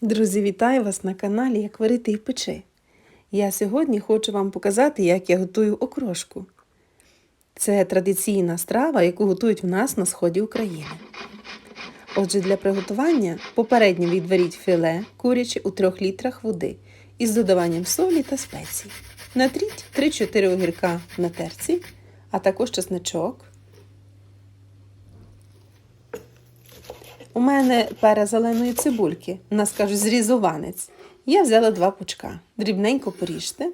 Друзі, вітаю вас на каналі Як варити і печи. Я сьогодні хочу вам показати, як я готую окрошку. Це традиційна страва, яку готують в нас на сході України. Отже, для приготування попередньо відваріть філе куряче у 3 літрах води із додаванням солі та спецій. Натріть 3-4 огірка на терці, а також чесничок. У мене пера зеленої цибульки, у нас кажуть зрізованець. Я взяла два пучка. Дрібненько поріжте.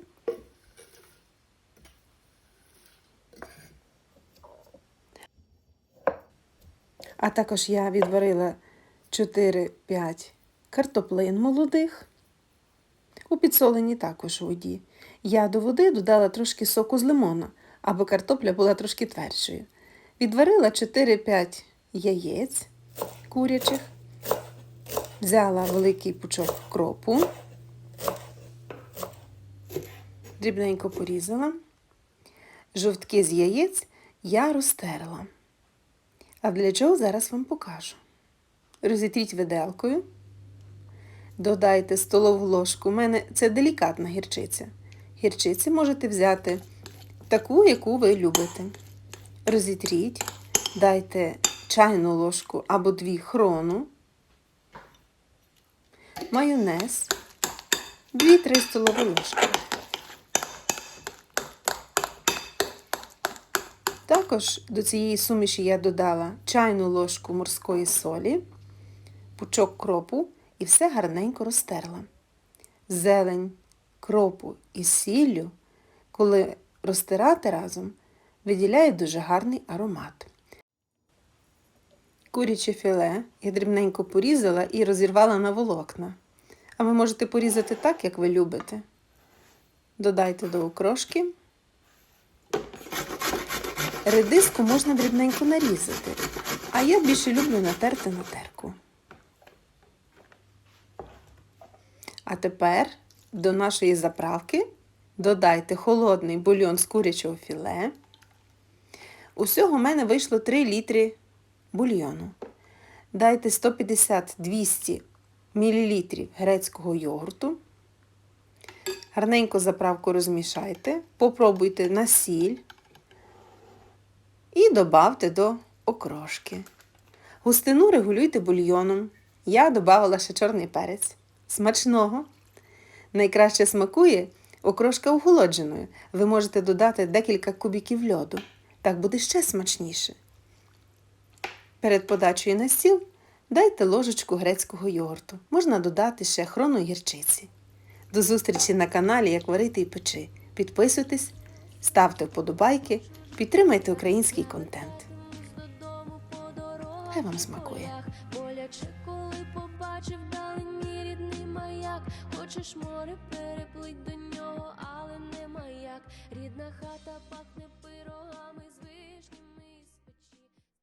А також я відварила 4-5 картоплин молодих. У підсоленій також воді. Я до води додала трошки соку з лимона, аби картопля була трошки твердшою. Відварила 4-5 яєць курячих. Взяла великий пучок кропу, дрібненько порізала. Жовтки з яєць я розтерла. А для чого зараз вам покажу. Розітріть виделкою, додайте столову ложку. У мене це делікатна гірчиця. Гірчиці можете взяти таку, яку ви любите. Розітріть, дайте чайну ложку або дві хрону, майонез, 2-3 столові ложки. Також до цієї суміші я додала чайну ложку морської солі, пучок кропу і все гарненько розтерла. Зелень, кропу і сіллю, коли розтирати разом, виділяє дуже гарний аромат. Куряче філе я дрібненько порізала і розірвала на волокна. А ви можете порізати так, як ви любите. Додайте до окрошки. Редиску можна дрібненько нарізати, а я більше люблю натерти на терку. А тепер до нашої заправки додайте холодний бульйон з курячого філе. Усього в мене вийшло 3 літри бульйону. Дайте 150-200 мл грецького йогурту. Гарненько заправку розмішайте, попробуйте на сіль і добавте до окрошки. Густину регулюйте бульйоном. Я додавала ще чорний перець. Смачного! Найкраще смакує окрошка охолодженою. Ви можете додати декілька кубіків льоду. Так буде ще смачніше. Перед подачею на стіл дайте ложечку грецького йогурту. Можна додати ще хрону гірчиці. До зустрічі на каналі Як варити і печи. Підписуйтесь, ставте вподобайки, підтримайте український контент. Хай вам смакує. Хочеш море переплить до нього, але нема як. Рідна хата пак.